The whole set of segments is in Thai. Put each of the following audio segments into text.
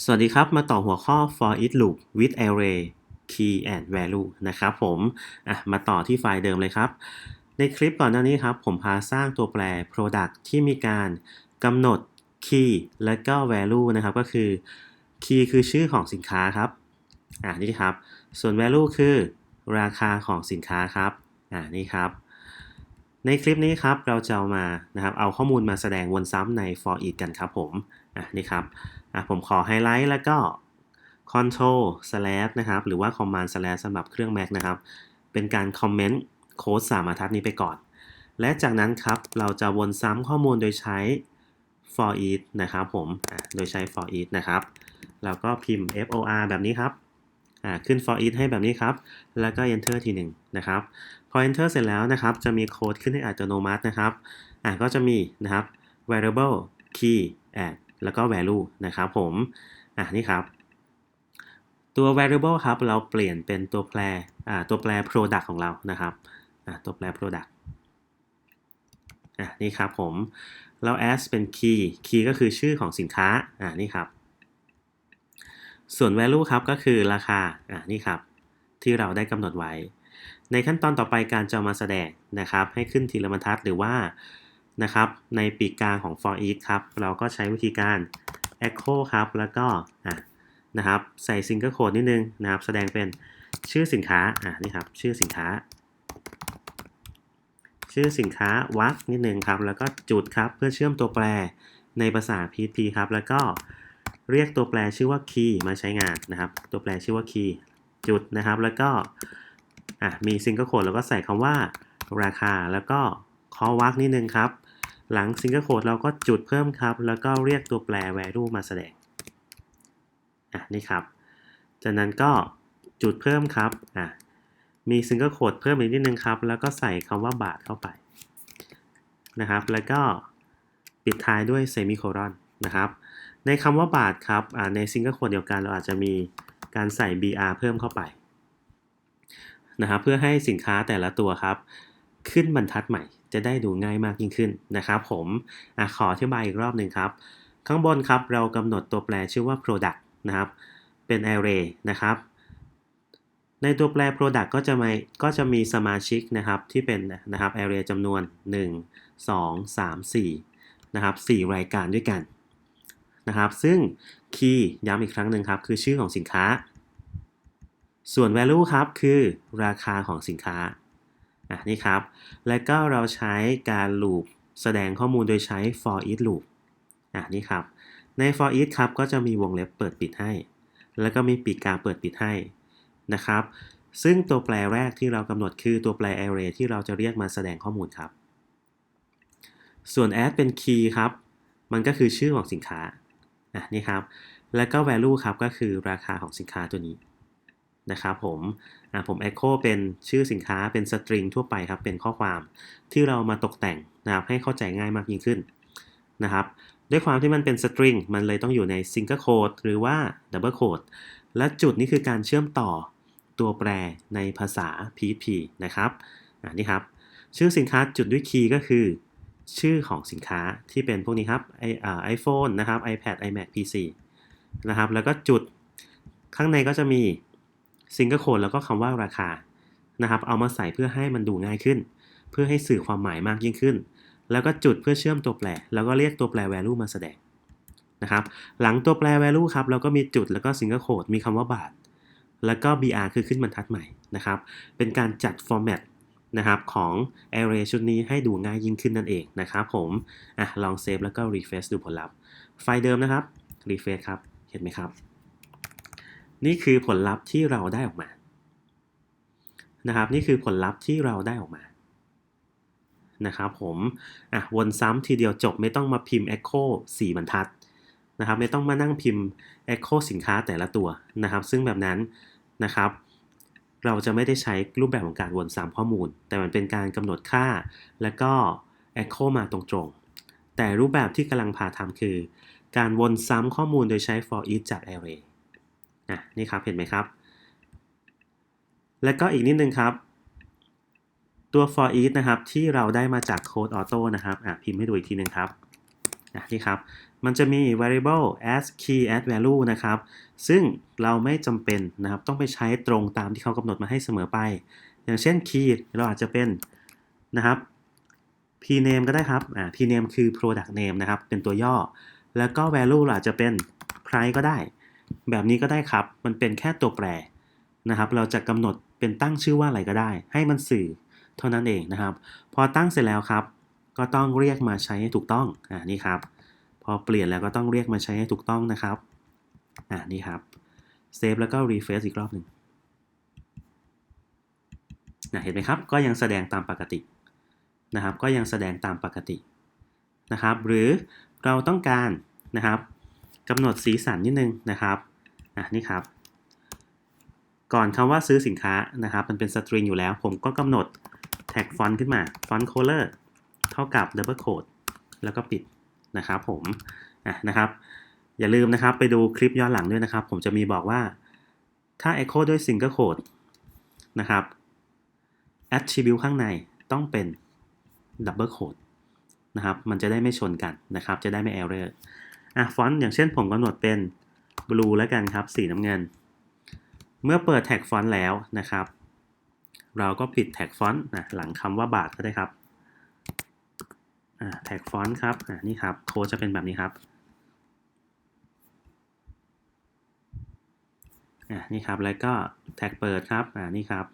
สวัสดีครับ มาต่อหัวข้อ for each loop with array key and value นะครับผมอะมาต่อที่ไฟล์เดิมเลยครับ ในคลิปก่อนหน้านี้ครับ ผมพาสร้างตัวแปร product ที่มีการกำหนด key และก็ value นะครับ ก็คือ key คือชื่อของสินค้าครับ อะนี่ครับ ส่วน value คือราคาของสินค้าครับ อะนี่ครับ ในคลิปนี้ครับเราจะเอามานะครับเอาข้อมูลมาแสดงวนซ้ำใน for each กันครับผมอะนี่ครับอะผมขอไฮไลท์แล้วก็ control slash นะครับหรือว่า command slash สำหรับเครื่อง Mac นะครับ เป็นการคอมเมนต์โค้ดสามบรรทัดนี้ไปก่อน และจากนั้นครับเราจะวนซ้ำข้อมูลโดยใช้ for each นะครับผมอะโดยใช้ for each นะครับ แล้วก็พิมพ์ for แบบนี้ครับ อ่าขึ้น for each ให้แบบนี้ครับ แล้วก็ enter ทีหนึ่งนะครับ พอ enter เสร็จแล้วนะครับ จะมีโค้ดขึ้นให้อัตโนมัตินะครับอ่าก็จะมีนะครับ variable key add แล้วก็ value นะครับผมอ่านี่ครับ ตัว variable ครับ เราเปลี่ยนเป็นตัวแปรอ่าตัวแปร product ของเรานะครับอ่าตัวแปร product อ่านี่ครับผม เรา as เป็น key key ก็คือชื่อของสินค้าอ่านี่ครับ ส่วน value ครับก็คือราคาอ่านี่ครับ ที่เราได้กำหนดไว้ ในขั้นตอนต่อไปการจะมาแสดงนะครับ ให้ขึ้นทีละบรรทัดหรือว่านะครับ ในปีกกลางของ for each ครับ เราก็ใช้วิธีการ echo ครับ แล้วก็อะนะครับ ใส่ single quote นิดนึงนะครับ แสดงเป็นชื่อสินค้าอะนี่ครับ ชื่อสินค้า ชื่อสินค้าวักนิดนึงครับ แล้วก็จุดครับเพื่อเชื่อมตัวแปรในภาษา PHP ครับ แล้วก็ เรียกตัวแปรชื่อว่า key มาใช้งานนะครับ ตัวแปรชื่อว่า key จุดนะครับ แล้วก็มี single quote แล้วก็ใส่คำว่าราคา แล้วก็ call วักนิดนึงครับ หลัง single quote เราก็จุดเพิ่มครับ แล้วก็เรียกตัวแปร value มาแสดงอะนี่ครับ จากนั้นก็จุดเพิ่มครับอะมี single quote เพิ่มอีกนิดนึงครับ แล้วก็ใส่คำว่าบาทเข้าไปนะครับ แล้วก็ปิดท้ายด้วย semicolon นะครับ ในคำว่าบาทครับใน single quote เดียวกันเราอาจจะมีการใส่ br เพิ่มเข้าไปนะครับเพื่อให้สินค้าแต่ละตัวครับ ขึ้นบรรทัดใหม่จะได้ดูง่ายมากยิ่งขึ้นนะครับผมอขออธิบายอีกรอบหนึ่งครับ ข้างบนครับเรากำหนดตัวแปรชื่อว่า product นะครับ เป็น array นะครับ ในตัวแปร product ก็จะมีก็จะมีสมาชิกนะครับที่เป็นนะครับ array จำนวน 1 2 3 4นะครับ4รายการด้วยกัน นะครับ ซึ่ง key ย้ำอีกครั้งหนึ่งครับ คือชื่อของสินค้า ส่วน value ครับ คือราคาของสินค้าอะนี่ครับ และก็เราใช้การ loop แสดงข้อมูลโดยใช้ for each loop อะนี่ครับ ใน for each ครับ ก็จะมีวงเล็บเปิดปิดให้ แล้วก็มีปีกกลางเปิดปิดให้นะครับ ซึ่งตัวแปรแรกที่เรากำหนดคือตัวแปร array ที่เราจะเรียกมาแสดงข้อมูลครับ ส่วน add เป็น key ครับ มันก็คือชื่อของสินค้า อะนี่ครับ แล้วก็ value ครับก็คือราคาของสินค้าตัวนี้นะครับผมผม echo เป็นชื่อสินค้าเป็นสตริงทั่วไปครับ เป็นข้อความที่เรามาตกแต่งนะครับให้เข้าใจง่ายมากยิ่งขึ้นนะครับ ด้วยความที่มันเป็นสตริงมันเลยต้องอยู่ใน single quote หรือว่า double quote และจุดนี้คือการเชื่อมต่อตัวแปรในภาษา PHP นะครับนี่ครับ ชื่อสินค้าจุดด้วยคีย์ก็คือ ชื่อของสินค้าที่เป็นพวกนี้ครับไอไอโฟนนะครับ iPad iMac PC นะครับ แล้วก็จุดข้างในก็จะมีซิงเกิลโค้ดแล้วก็คำว่าราคานะครับ เอามาใส่เพื่อให้มันดูง่ายขึ้น เพื่อให้สื่อความหมายมากยิ่งขึ้น แล้วก็จุดเพื่อเชื่อมตัวแปร แล้วก็เรียกตัวแปร value มาแสดงนะครับ หลังตัวแปร value ครับเราก็มีจุดแล้วก็ซิงเกิลโคดมีคำว่าบาท แล้วก็ br คือขึ้นบรรทัดใหม่นะครับ เป็นการจัด format นะครับของ array ชุดนี้ให้ดูง่ายยิ่งขึ้นนั่นเองนะครับผมอะลองเซฟแล้วก็ refresh ดูผลลัพธ์ ไฟล์เดิมนะครับ refresh ครับ เห็นไหมครับ นี่คือผลลัพธ์ที่เราได้ออกมานะครับนี่คือผลลัพธ์ที่เราได้ออกมานะครับผมอะวนซ้ำทีเดียวจบไม่ต้องมาพิมพ์ echo 4บรรทัดนะครับไม่ต้องมานั่งพิมพ์ echo สินค้าแต่ละตัวนะครับ ซึ่งแบบนั้นนะครับ เราจะไม่ได้ใช้รูปแบบของการวนซ้ำข้อมูล แต่มันเป็นการกำหนดค่า แล้วก็ echo มาตรงๆ แต่รูปแบบที่กำลังพาทำคือ การวนซ้ำข้อมูลโดยใช้ for each จาก array อะนี่ครับเห็นไหมครับ แล้วก็อีกนิดนึงครับ ตัว for each นะครับที่เราได้มาจาก code auto นะครับอะพิมพ์ให้ดูอีกทีนึงครับ อะนี่ครับ มันจะมี variable as key as value นะครับ ซึ่งเราไม่จำเป็นนะครับ ต้องไปใช้ตรงตามที่เขากำหนดมาให้เสมอไป อย่างเช่น key เราอาจจะเป็นนะครับ p name ก็ได้ครับ อ่า p name คือ product name นะครับ เป็นตัวย่อ แล้วก็ value เราอาจจะเป็น price ก็ได้ แบบนี้ก็ได้ครับ มันเป็นแค่ตัวแปรนะครับ เราจะกำหนดเป็นตั้งชื่อว่าอะไรก็ได้ ให้มันสื่อเท่านั้นเองนะครับ พอตั้งเสร็จแล้วครับ ก็ต้องเรียกมาใช้ให้ถูกต้องอ่านี่ครับ พอเปลี่ยนแล้วก็ต้องเรียกมาใช้ให้ถูกต้องนะครับอ่านี่ครับเซฟแล้วก็รีเฟรชอีกรอบหนึ่งนะเห็นไหมครับ ก็ยังแสดงตามปกตินะครับ ก็ยังแสดงตามปกตินะครับ หรือเราต้องการนะครับกำหนดสีสันนิดนึงนะครับอะนี่ครับ ก่อนคำว่าซื้อสินค้านะครับ มันเป็นสตริงอยู่แล้ว ผมก็กำหนดแท็กฟอนต์ขึ้นมาฟอนต์ color เเท่ากับ double quote แล้วก็ปิดนะครับผมะนะครับ อย่าลืมนะครับไปดูคลิปย้อนหลังด้วยนะครับ ผมจะมีบอกว่าถ้า echo ด้วย single quote นะครับ attribute ข้างในต้องเป็น double quote นะครับ มันจะได้ไม่ชนกันนะครับ จะได้ไม่ error อะฟอนต์อย่างเช่นผมกำหนดเป็น blue แล้วกันครับ สีน้ำเงิน เมื่อเปิดแท็กฟอนต์แล้วนะครับ เราก็ปิดแท็กฟอนต์นะหลังคำว่าบาทก็ได้ครับ แท็กฟอนต์ครับนี่ครับ โค้ดจะเป็นแบบนี้ครับนี่ครับ แล้วก็แท็กเปิดครับนี่ครับ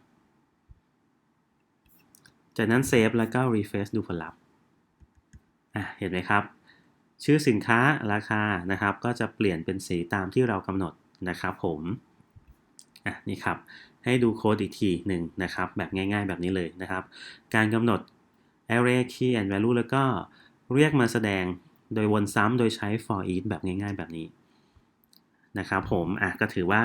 จากนั้นเซฟแล้วก็ refresh ดูผลลัพธ์เห็นไหมครับ ชื่อสินค้าราคานะครับ ก็จะเปลี่ยนเป็นสีตามที่เรากำหนดนะครับผมนี่ครับ ให้ดูโค้ดอีกทีหนึ่งนะครับ แบบง่าย ๆ แบบนี้เลยนะครับ การกำหนด array key and value แล้วก็เรียกมาแสดงโดยวนซ้ำโดยใช้ for each แบบง่ายๆ แบบนี้นะครับผมอะก็ถือว่า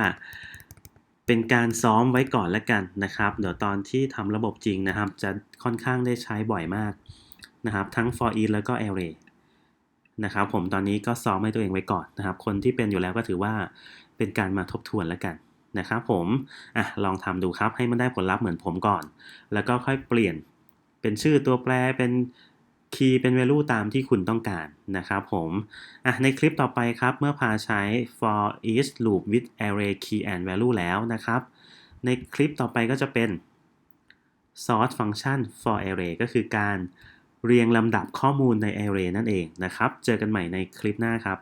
เป็นการซ้อมไว้ก่อนแล้วกันนะครับ เดี๋ยวตอนที่ทำระบบจริงนะครับ จะค่อนข้างได้ใช้บ่อยมากนะครับ ทั้ง for each แล้วก็ array นะครับผมตอนนี้ก็ซ้อมให้ตัวเองไว้ก่อนนะครับ คนที่เป็นอยู่แล้วก็ถือว่าเป็นการมาทบทวนแล้วกันนะครับผมอะลองทำดูครับให้มันได้ผลลัพธ์เหมือนผมก่อน แล้วก็ค่อยเปลี่ยน เป็นชื่อตัวแปรเป็นคีย์เป็น value ตามที่คุณต้องการนะครับผมอะในคลิปต่อไปครับ เมื่อพาใช้ for each loop with array key and value แล้วนะครับ ในคลิปต่อไปก็จะเป็น sort function for array ก็คือการเรียงลำดับข้อมูลใน array นั่นเองนะครับ เจอกันใหม่ในคลิปหน้าครับ